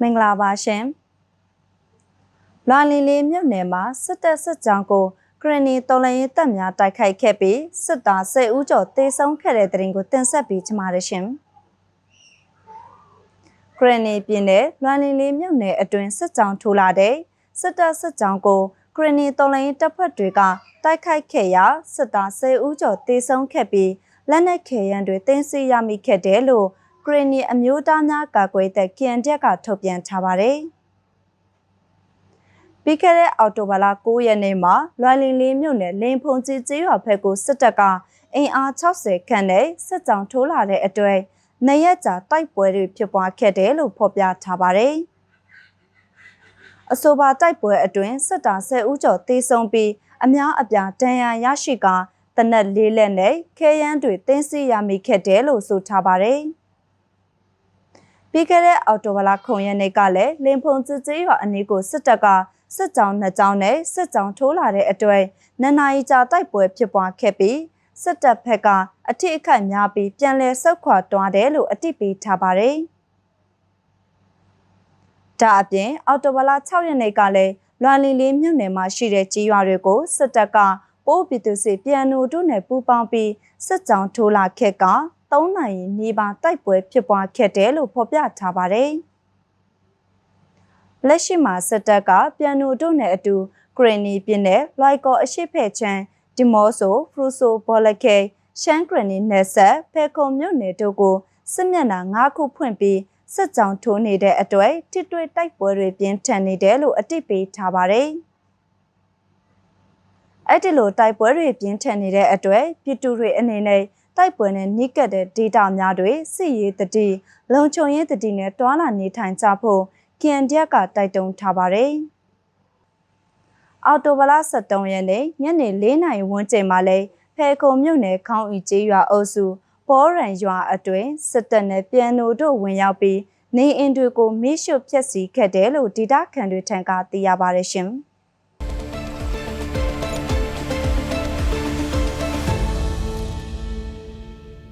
မင်္ဂလာပါရှင်။လွာလီလေးမြို့နယ်မှာစစ်တပ်စစ်ကြောင်းကိုဂရနီတော်လရင်တပ်များတိုက်ခိုက်ခဲ့ပြီးစစ်သား၁၀ဦးကျော်တေဆုံးခဲ့တဲ့တဲ့ရင်ကိုတင်ဆက်ပေးချင်ပါတယ်ရှင်။ဂရနီပြည်နယ်လွာလီလေးမြို့နယ်အတွင်းစစ်ကြောင်းထိုးလာတဲ့စစ်တပ်စစ်ကြောင်းကိုဂရနီတော်လရင်တပ်ဖွဲ့တွေကတိုက်ခိုက်ခဲ့ရာစစ်သား၁၀ဦးကျော်တေဆုံးခဲ့ပြီးလက်နက်ခဲယမ်းတွေတင်စီရမိခဲ့တယ်လို့ ဂရနီအမျိုးသားများကာကွယ်တဲ့ KNDF ကထုတ်ပြန်ထားပါတယ်။ပြီးခဲ့တဲ့အော်တိုဘာလ9ရက်နေ့မှာလွိုင်လင်လေးမြို့နယ်လင်းဖုန်ကြီးကျေးရွာဘက်ကိုစစ်တပ်ကအင်အား60ခန့်နဲ့စစ်ကြောင်းထိုးလာတဲ့အတွက်နရက်ကြာတိုက်ပွဲတွေဖြစ်ပွားခဲ့တယ်လို့ဖော်ပြထားပါတယ်။အဆိုပါတိုက်ပွဲအတွင်းစစ်သား10ဦးကျော်တေဆုံးပြီးအများအပြားဒဏ်ရာရရှိကတနက်လေးလက်နဲ့ခဲယမ်းတွေတင်းစီရမိခဲ့တယ်လို့ဆိုထားပါတယ်။ ပြီးခဲ့တဲ့အော်တိုဘလာခုံရက်နေ့ကလည်းလင်ဖုန်စစ်ကျေးရွာအနီးကိုစစ်တပ်ကစစ်ကြောင်းနှစ်ကြောင်းနဲ့စစ်ကြောင်းထိုးလာတဲ့အတွက်နန္နာရီကြာတိုက်ပွဲဖြစ်ပွားခဲ့ပြီးစစ်တပ်ဘက်ကအထိအခိုက်များပြီးပြန်လည်ဆုတ်ခွာတွားတယ်လို့အတိပေးထားပါတယ်။ဒါအပြင်အော်တိုဘလာ6ရက်နေ့ကလည်းလွန်လီလေးမြို့နယ်မှာရှိတဲ့ကြီးရွာတွေကိုစစ်တပ်ကပိုးပြည်သူစီပြန်နိုတို့နဲ့ပူးပေါင်းပြီးစစ်ကြောင်းထိုးလာခဲ့က 3နိုင်ရင်နေပါတိုက်ပွဲဖြစ်ပွားခဲ့တယ်လို့ဖော်ပြထားပါတယ်။လက်ရှိမှာစစ်တပ်ကပြန်နိုတို့နဲ့အတူဂရနီပြည်နယ်လိုက်ကောအရှိဖက်ချမ်းဒီမော့ဆိုဖရူဆိုဘောလကေရှမ်းဂရနီနယ်ဆက်ဖေခုံမြို့နယ်တို့ကိုစစ်မျက်နှာ၅ခုဖွင့်ပြီးစစ်ကြောင်းထိုးနေတဲ့အတွက်တိတွေ့တိုက်ပွဲတွေပြင်းထန်နေတယ်လို့အတိပေးထားပါတယ်။အဲ့ဒီလိုတိုက်ပွဲတွေပြင်းထန်နေတဲ့အတွက်ပြည်သူတွေအနေနဲ့ တိုက်ပွဲနဲ့နှိကက်တဲ့ဒေတာများတွေစစ်ရေးတတိလုံခြုံရေးတတိနဲ့တွာလာနေထိုင်ကြဖို့ KNDF ကတိုက်တွန်းထားပါတယ်။အော်တိုဘလာ73ရက်နေ့ညနေ4နာရီဝန်းကျင်မှာလဲဖဲခုံမြို့နယ်ခေါင်းဤကျေးရွာအုပ်စုဘောရန်ရွာအတွင်းစစ်တပ်နဲ့ပြန်နိုတို့ဝင်ရောက်ပြီးနေအင်တွေကိုမိရှုဖျက်ဆီးခဲ့တယ်လို့ဒေတာခန်တွေထံကသိရပါတယ်ရှင်။